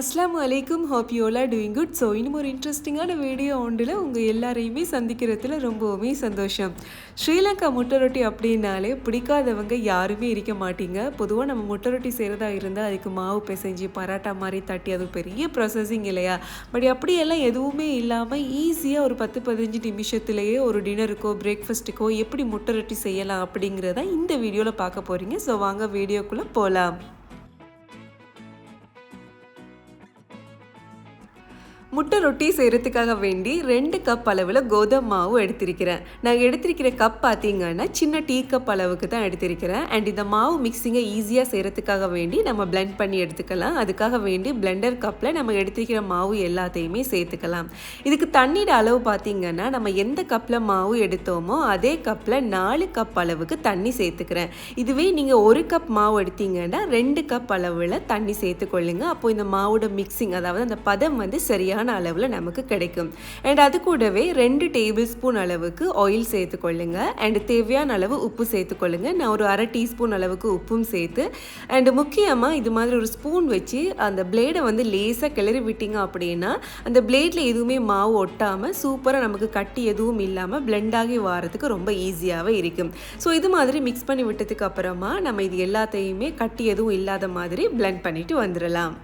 அஸ்லாம் அலைக்கும் hope you all doing good so இன்னும் ஒரு இன்ட்ரெஸ்டிங்கான வீடியோ ஒன்றில் உங்கள் எல்லாரையுமே சந்திக்கிறதுல ரொம்பவுமே சந்தோஷம். ஸ்ரீலங்கா முட்டை ரொட்டி அப்படின்னாலே பிடிக்காதவங்க யாருமே இருக்க மாட்டீங்க. பொதுவாக நம்ம முட்டை ரொட்டி செய்கிறதா இருந்தால் அதுக்கு மாவு பிசைஞ்சு பராட்டா மாதிரி தட்டி அது பெரிய ப்ராசஸிங் இல்லையா? பட் அப்படியெல்லாம் எதுவுமே இல்லாமல் ஈஸியாக ஒரு பத்து பதினஞ்சு நிமிஷத்துலேயே ஒரு டின்னருக்கோ பிரேக்ஃபாஸ்ட்டுக்கோ எப்படி முட்டை ரொட்டி செய்யலாம் அப்படிங்கிறத இந்த வீடியோவில் பார்க்க போகிறீங்க ஸோ வாங்க வீடியோக்குள்ளே போகலாம் முட்டை ரொட்டி செய்கிறதுக்காக வேண்டி ரெண்டு கப் அளவில் கோதுமை மாவு எடுத்திருக்கிறேன். நான் எடுத்திருக்கிற கப் பார்த்தீங்கன்னா சின்ன டீ கப் அளவுக்கு தான் எடுத்திருக்கிறேன். அண்ட் இந்த மாவு மிக்சிங்கை ஈஸியாக செய்கிறதுக்காக வேண்டி நம்ம பிளெண்ட் பண்ணி எடுத்துக்கலாம். அதுக்காக வேண்டி பிளெண்டர் கப்பில் நம்ம எடுத்திருக்கிற மாவு எல்லாத்தையுமே சேர்த்துக்கலாம். இதுக்கு தண்ணீர் அளவு பார்த்தீங்கன்னா நம்ம எந்த கப்பில் மாவு எடுத்தோமோ அதே கப்பில் நாலு கப் அளவுக்கு தண்ணி சேர்த்துக்கிறேன். இதுவே நீங்கள் ஒரு கப் மாவு எடுத்தீங்கன்னா ரெண்டு கப் அளவில் தண்ணி சேர்த்துக்கொள்ளுங்க. அப்போ இந்த மாவோட மிக்சிங் அதாவது அந்த பதம் வந்து சரியாக சரியான அளவில் நமக்கு கிடைக்கும். அண்ட் அது கூடவே ரெண்டு டேபிள் ஸ்பூன் அளவுக்கு ஆயில் சேர்த்துக்கொள்ளுங்க அண்ட் தேவையான அளவு உப்பு சேர்த்துக்கொள்ளுங்க நான் ஒரு அரை டீஸ்பூன் அளவுக்கு உப்பும் சேர்த்து அண்ட் முக்கியமாக இது மாதிரி ஒரு ஸ்பூன் வச்சு அந்த பிளேடை வந்து லேசாக கிளறி விட்டீங்க அப்படின்னா அந்த பிளேடில் எதுவுமே மாவு ஒட்டாமல் சூப்பராக நமக்கு கட்டி எதுவும் இல்லாமல் பிளெண்டாகி வாரத்துக்கு ரொம்ப ஈஸியாகவே இருக்கும். ஸோ இது மாதிரி மிக்ஸ் பண்ணி விட்டதுக்கு அப்புறமா நம்ம இது எல்லாத்தையுமே கட்டி எதுவும் இல்லாத மாதிரி பிளெண்ட் பண்ணிட்டு வந்துடலாம்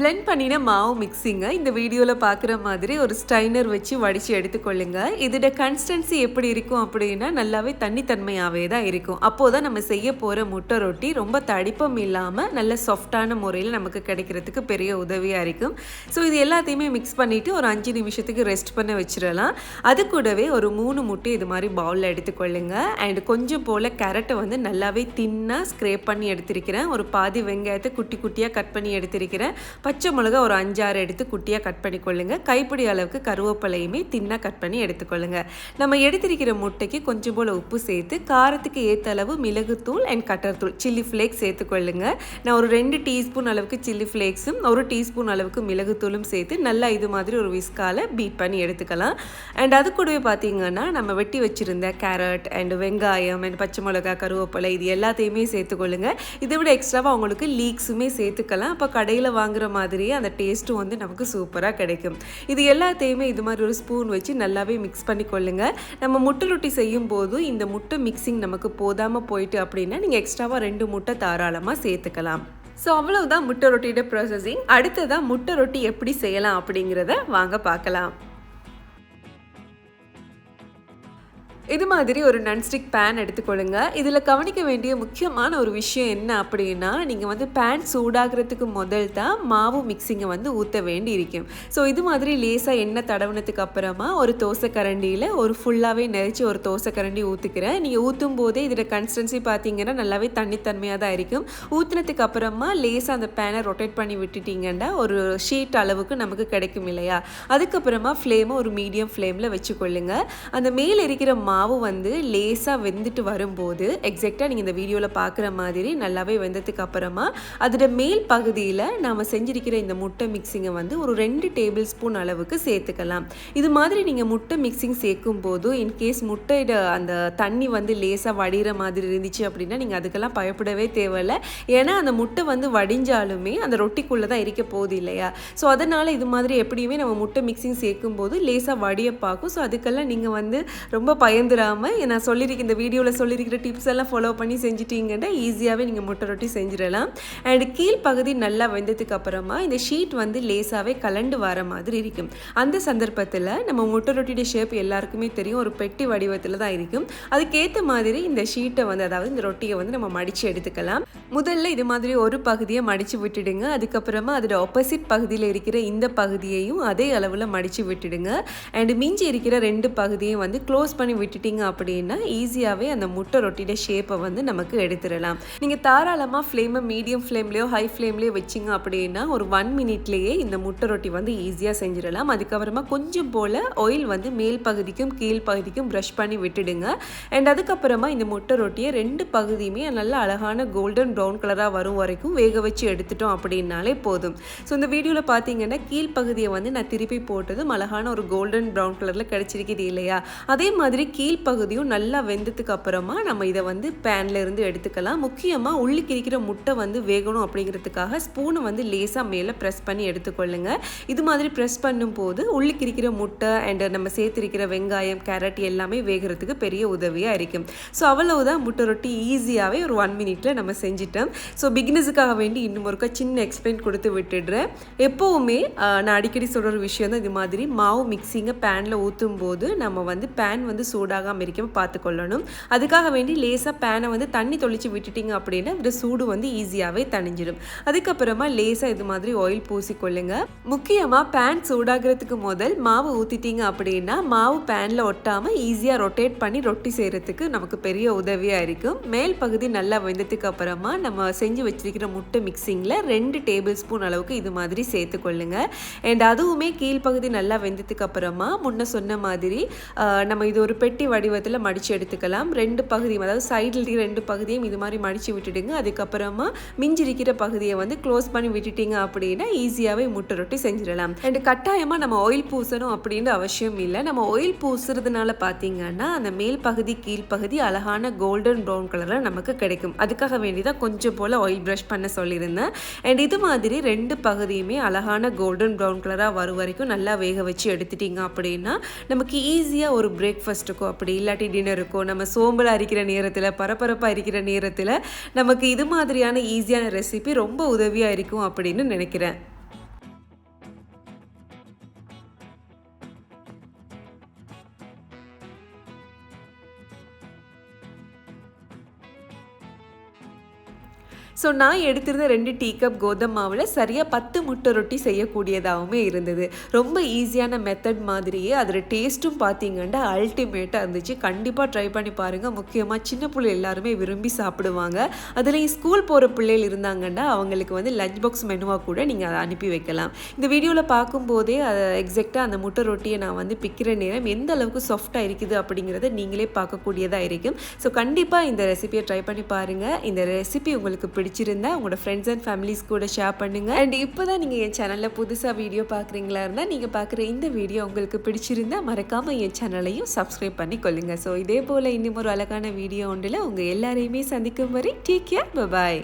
பிளெண்ட் பண்ணின மாவு மிக்சிங்க இந்த வீடியோவில் பார்க்குற மாதிரி ஒரு ஸ்டைனர் வச்சு வடித்து எடுத்துக்கொள்ளுங்க. இதோட கன்சிஸ்டன்சி எப்படி இருக்கும் அப்படின்னா நல்லாவே தண்ணித்தன்மையாகவே தான் இருக்கும். அப்போது தான் நம்ம செய்ய போகிற முட்டை ரொட்டி ரொம்ப தடிப்பம் இல்லாமல் நல்ல சாஃப்டான முறையில் நமக்கு கிடைக்கிறதுக்கு பெரிய உதவியாக இருக்கும். ஸோ இது எல்லாத்தையுமே மிக்ஸ் பண்ணிவிட்டு ஒரு அஞ்சு நிமிஷத்துக்கு ரெஸ்ட் பண்ண வச்சிடலாம். அது கூடவே ஒரு மூணு முட்டை இது மாதிரி பவுலில் எடுத்துக்கொள்ளுங்க. அண்ட் கொஞ்சம் போல் கேரட்டை வந்து நல்லாவே தின்னாக ஸ்க்ரேப் பண்ணி எடுத்திருக்கிறேன். ஒரு பாதி வெங்காயத்தை குட்டி குட்டியாக கட் பண்ணி எடுத்திருக்கிறேன். பச்சை மிளகா ஒரு அஞ்சாறு எடுத்து குட்டியாக கட் பண்ணி கொள்ளுங்கள் கைப்பிடி அளவுக்கு கருவேப்பிலையுமே தின்னாக கட் பண்ணி எடுத்துக்கொள்ளுங்க. நம்ம எடுத்திருக்கிற முட்டைக்கு கொஞ்சம் போல் உப்பு சேர்த்து காரத்துக்கு ஏற்ற அளவு மிளகுத்தூள் அண்ட் கட்டர்தூள் சில்லி ஃப்ளேக்ஸ் சேர்த்துக்கொள்ளுங்க. நான் ஒரு ரெண்டு டீஸ்பூன் அளவுக்கு சில்லி ஃப்ளேக்ஸும் ஒரு டீஸ்பூன் அளவுக்கு மிளகுத்தூளும் சேர்த்து நல்லா இது மாதிரி ஒரு விஸ்கால பீட் பண்ணி எடுத்துக்கலாம். அண்ட் அது கூடவே பார்த்தீங்கன்னா நம்ம வெட்டி வச்சுருந்த கேரட் அண்ட் வெங்காயம் அண்ட் பச்சை மிளகா கருவேப்பிலை இது எல்லாத்தையுமே சேர்த்துக்கொள்ளுங்க. இதை விட எக்ஸ்ட்ராவாக அவங்களுக்கு லீக்ஸுமே சேர்த்துக்கலாம். அப்போ கடையில் வாங்குற மாதிரியே அந்த டேஸ்ட்டும் வந்து நமக்கு சூப்பராக கிடைக்கும். இது எல்லாத்தையுமே இது மாதிரி ஒரு ஸ்பூன் வச்சு நல்லாவே மிக்ஸ் பண்ணி கொள்ளுங்கள் நம்ம முட்டை ரொட்டி செய்யும் போது இந்த முட்டை மிக்சிங் நமக்கு போதாமல் போயிட்டு அப்படின்னா நீங்கள் எக்ஸ்ட்ராவாக ரெண்டு முட்டை தாராளமாக சேர்த்துக்கலாம். ஸோ அவ்வளவுதான் முட்டை ரொட்டியோட ப்ராசஸிங் அடுத்ததான் முட்டை ரொட்டி எப்படி செய்யலாம் அப்படிங்கிறத வாங்க பார்க்கலாம். இது மாதிரி ஒரு நன்ஸ்டிக் பேன் எடுத்துக்கொள்ளுங்க. இதில் கவனிக்க வேண்டிய முக்கியமான ஒரு விஷயம் என்ன அப்படின்னா நீங்கள் வந்து பேன் சூடாகிறதுக்கு முதல் தான் மாவு மிக்சிங்கை வந்து ஊற்ற வேண்டி இருக்கும் ஸோ இது மாதிரி லேசாக எண்ணெய் தடவுனதுக்கு அப்புறமா ஒரு தோசை கரண்டியில் ஒரு ஃபுல்லாகவே நெரிச்சு ஒரு தோசை கரண்டி ஊற்றுக்கிறேன் நீங்கள் ஊற்றும் போதே இதோட கன்சிஸ்டன்சி பார்த்தீங்கன்னா நல்லாவே தண்ணித்தன்மையாக தான் இருக்கும். ஊற்றினதுக்கு அப்புறமா லேசாக அந்த பேனை ரொட்டேட் பண்ணி விட்டுட்டிங்கன்னா ஒரு ஷீட் அளவுக்கு நமக்கு கிடைக்கும் இல்லையா? அதுக்கப்புறமா ஃப்ளேமை ஒரு மீடியம் ஃப்ளேமில் வச்சுக்கொள்ளுங்க. அந்த மேலே இருக்கிற மா மாவு வந்து லேசாக வெந்துட்டு வரும்போது எக்ஸாக்டாக நீங்கள் இந்த வீடியோவில் பார்க்குற மாதிரி நல்லாவே வெந்ததுக்கு அப்புறமா அதோட மேல் பகுதியில் நாம் செஞ்சிருக்கிற இந்த முட்டை மிக்சிங்கை வந்து ஒரு ரெண்டு டேபிள் ஸ்பூன் அளவுக்கு சேர்த்துக்கலாம். இது மாதிரி நீங்கள் முட்டை மிக்சிங் சேர்க்கும் போது இன்கேஸ் முட்டையோட அந்த தண்ணி வந்து லேசாக வடிகிற மாதிரி இருந்துச்சு அப்படின்னா நீங்கள் அதுக்கெல்லாம் பயப்படவே தேவையில்லை. ஏன்னா அந்த முட்டை வந்து வடிஞ்சாலுமே அந்த ரொட்டிக்குள்ளே தான் இருக்க போகுது இல்லையா? ஸோ அதனால் இது மாதிரி எப்படியுமே நம்ம முட்டை மிக்சிங் சேர்க்கும் போது லேசாக வடிய பார்க்கும். ஸோ அதுக்கெல்லாம் நீங்கள் வந்து ரொம்ப பயந்து மறந்துடாமல் நான் சொல்லியிருக்க இந்த வீடியோவில் சொல்லியிருக்கிற டிப்ஸ் எல்லாம் ஃபாலோ பண்ணி செஞ்சிட்டிங்கன்னா ஈஸியாகவே நீங்கள் முட்டை ரொட்டி செஞ்சிடலாம். அண்ட் கீழ்ப்பகுதி நல்லா வெந்ததுக்கு அப்புறமா இந்த ஷீட் வந்து லேசாகவே கலண்டு வர மாதிரி இருக்கும். அந்த சந்தர்ப்பத்தில் நம்ம முட்டை ரொட்டியோட ஷேப் எல்லாருக்குமே தெரியும். ஒரு பெட்டி வடிவத்தில் தான் இருக்கும். அதுக்கேற்ற மாதிரி இந்த ஷீட்டை வந்து அதாவது இந்த ரொட்டியை வந்து நம்ம மடித்து எடுத்துக்கலாம். முதல்ல இது மாதிரி ஒரு பகுதியை மடித்து விட்டுடுங்க. அதுக்கப்புறமா அதோட ஆப்போசிட் பகுதியில் இருக்கிற இந்த பகுதியையும் அதே அளவில் மடித்து விட்டுடுங்க. அண்ட் மிஞ்சி இருக்கிற ரெண்டு பகுதியும் வந்து க்ளோஸ் பண்ணி விட்டு விட்டுட்டிங்க அப்படின்னா ஈஸியாகவே அந்த முட்டை ரொட்டியோட ஷேப்பை வந்து நமக்கு எடுத்துடலாம். நீங்கள் தாராளமாக ஃப்ளேமை மீடியம் ஃப்ளேம்லேயோ ஹை ஃப்ளேம்லேயோ வச்சிங்க அப்படின்னா ஒரு ஒன் மினிட்லேயே இந்த முட்டை ரொட்டி வந்து ஈஸியாக செஞ்சிடலாம். அதுக்கப்புறமா கொஞ்சம் போல் ஆயில் வந்து மேல் பகுதிக்கும் கீழ் பகுதிக்கும் ப்ரஷ் பண்ணி விட்டுடுங்க. அண்ட் அதுக்கப்புறமா இந்த முட்டை ரொட்டியை ரெண்டு பகுதியுமே நல்ல அழகான கோல்டன் ப்ரௌன் கலராக வரும் வரைக்கும் வேக வச்சு எடுத்துட்டோம் அப்படின்னாலே போதும். ஸோ இந்த வீடியோவில் பார்த்தீங்கன்னா கீழ் பகுதியை வந்து நான் திருப்பி போட்டதும் அழகான ஒரு கோல்டன் ப்ரௌன் கலரில் கிடச்சிருக்குது இல்லையா? அதே மாதிரி கீழ் கீழ்ப்பகுதியும் நல்லா வெந்ததுக்கு அப்புறமா நம்ம இதை வந்து பேனில் இருந்து எடுத்துக்கலாம். முக்கியமாக உள்ளுக்கு இருக்கிற முட்டை வந்து வேகணும் அப்படிங்கிறதுக்காக ஸ்பூனை வந்து லேசாக மேலே ப்ரெஸ் பண்ணி எடுத்துக்கொள்ளுங்க. இது மாதிரி ப்ரெஸ் பண்ணும்போது உள்ளுக்கு இருக்கிற முட்டை அண்ட் நம்ம சேர்த்திருக்கிற வெங்காயம் கேரட் எல்லாமே வேகிறதுக்கு பெரிய உதவியாக இருக்கும். ஸோ அவ்வளவுதான் முட்டை ரொட்டி ஈஸியாகவே ஒரு ஒன் மினிட்ல நம்ம செஞ்சிட்டோம். ஸோ பிக்னஸுக்காக வேண்டி இன்னும் ஒருக்கா சின்ன எக்ஸ்பிளைன் கொடுத்து விட்டுடுறேன். எப்போவுமே நான் அடிக்கடி சொல்கிற ஒரு விஷயம் தான் இது மாதிரி மாவு மிக்சிங்கை பேனில் ஊற்றும் போது நம்ம வந்து பேன் வந்து சூடு சூடாகாமல் இருக்காம பார்த்துக்கொள்ளணும் அதுக்காக வேண்டி லேசாக பேனை வந்து தண்ணி தொளிச்சு விட்டுட்டீங்க அப்படின்னா இந்த சூடு வந்து ஈஸியாகவே தணிஞ்சிடும் அதுக்கப்புறமா லேசாக இது மாதிரி ஆயில் பூசிக்கொள்ளுங்க. முக்கியமாக பேன் சூடாகிறதுக்கு முதல் மாவு ஊற்றிட்டீங்க அப்படின்னா மாவு பேனில் ஒட்டாமல் ஈஸியாக ரொட்டேட் பண்ணி ரொட்டி செய்கிறதுக்கு நமக்கு பெரிய உதவியாக இருக்கும். மேல் பகுதி நல்லா வெந்ததுக்கு அப்புறமா நம்ம செஞ்சு வச்சிருக்கிற முட்டை மிக்சிங்கில் ரெண்டு டேபிள் ஸ்பூன் அளவுக்கு இது மாதிரி சேர்த்துக்கொள்ளுங்க. அண்ட் அதுவுமே கீழ்ப்பகுதி நல்லா வெந்ததுக்கு அப்புறமா முன்ன சொன்ன மாதிரி நம்ம இது ஒரு பெட்டி வடிவத்தில் மடித்து எடுத்துக்கலாம். ரெண்டு பகுதியும் அதாவது சைடில் இருக்கிற ரெண்டு பகுதியும் இது மாதிரி மடித்து விட்டுடுங்க. அதுக்கப்புறமா மிஞ்சிருக்கிற பகுதியை வந்து க்ளோஸ் பண்ணி விட்டுட்டீங்க அப்படின்னா ஈஸியாகவே முட்டை ரொட்டி செஞ்சிடலாம். அண்ட் கட்டாயமாக நம்ம ஆயில் பூசணும் அப்படின்னு அவசியம் இல்லை. நம்ம ஆயில் பூசுறதுனால பார்த்தீங்கன்னா அந்த மேல் பகுதி கீழ்ப்பகுதி அழகான கோல்டன் ப்ரௌன் கலரில் நமக்கு கிடைக்கும். அதுக்காக வேண்டி தான் கொஞ்சம் போல் ஆயில் ப்ரஷ் பண்ண சொல்லியிருந்தேன். அண்ட் இது மாதிரி ரெண்டு பகுதியுமே அழகான கோல்டன் ப்ரௌன் கலராக வரும் வரைக்கும் நல்லா வேக வச்சு எடுத்துட்டீங்க அப்படின்னா நமக்கு ஈஸியாக ஒரு பிரேக்ஃபாஸ்ட்டுக்கோ அப்படி இல்லாட்டி டின்னருக்கோ நம்ம சோம்பல் அரிக்கிற நேரத்தில் பரபரப்பாக இருக்கிற நேரத்தில் நமக்கு இது மாதிரியான ஈஸியான ரெசிபி ரொம்ப உதவியாக இருக்கும் அப்படின்னு நினைக்கிறேன். ஸோ நான் எடுத்திருந்த ரெண்டு டீ கப் கோதுமை மாவில் சரியாக பத்து முட்டை ரொட்டி செய்யக்கூடியதாகவுமே இருந்தது. ரொம்ப ஈஸியான மெத்தட் மாதிரியே அதில் டேஸ்ட்டும் பார்த்தீங்கன்னா அல்டிமேட்டாக இருந்துச்சு. கண்டிப்பாக ட்ரை பண்ணி பாருங்கள் முக்கியமாக சின்ன பிள்ளை எல்லாருமே விரும்பி சாப்பிடுவாங்க. அதுலேயும் ஸ்கூல் போகிற பிள்ளைகள் இருந்தாங்கன்னா அவங்களுக்கு வந்து லஞ்ச் பாக்ஸ் மெனுவாக கூட நீங்கள் அதை அனுப்பி வைக்கலாம். இந்த வீடியோவில் பார்க்கும்போதே அதை எக்ஸாக்டாக அந்த முட்டை ரொட்டியை நான் வந்து பிக்கிற நேரம் எந்த அளவுக்கு சாஃப்டாக இருக்குது அப்படிங்கிறத நீங்களே பார்க்கக்கூடியதாக இருக்கும். ஸோ கண்டிப்பாக இந்த ரெசிபியை ட்ரை பண்ணி பாருங்கள் இந்த ரெசிபி உங்களுக்கு பிடிச்சிருந்தா உங்களோட ஃப்ரெண்ட்ஸ் அண்ட் ஃபேமிலிஸ் கூட ஷேர் பண்ணுங்கள் அண்ட் இப்போ தான் நீங்கள் என் சேனலில் புதுசாக வீடியோ பார்க்குறீங்களா இருந்தால் நீங்கள் பார்க்குற இந்த வீடியோ உங்களுக்கு பிடிச்சிருந்தா மறக்காமல் என் சேனலையும் சப்ஸ்கிரைப் பண்ணி கொள்ளுங்கள் ஸோ இதே போல் இன்னும் ஒரு அழகான வீடியோ ஒன்றில் உங்கள் எல்லாரையுமே சந்திக்கும் வரை டேக் கேர் பாய்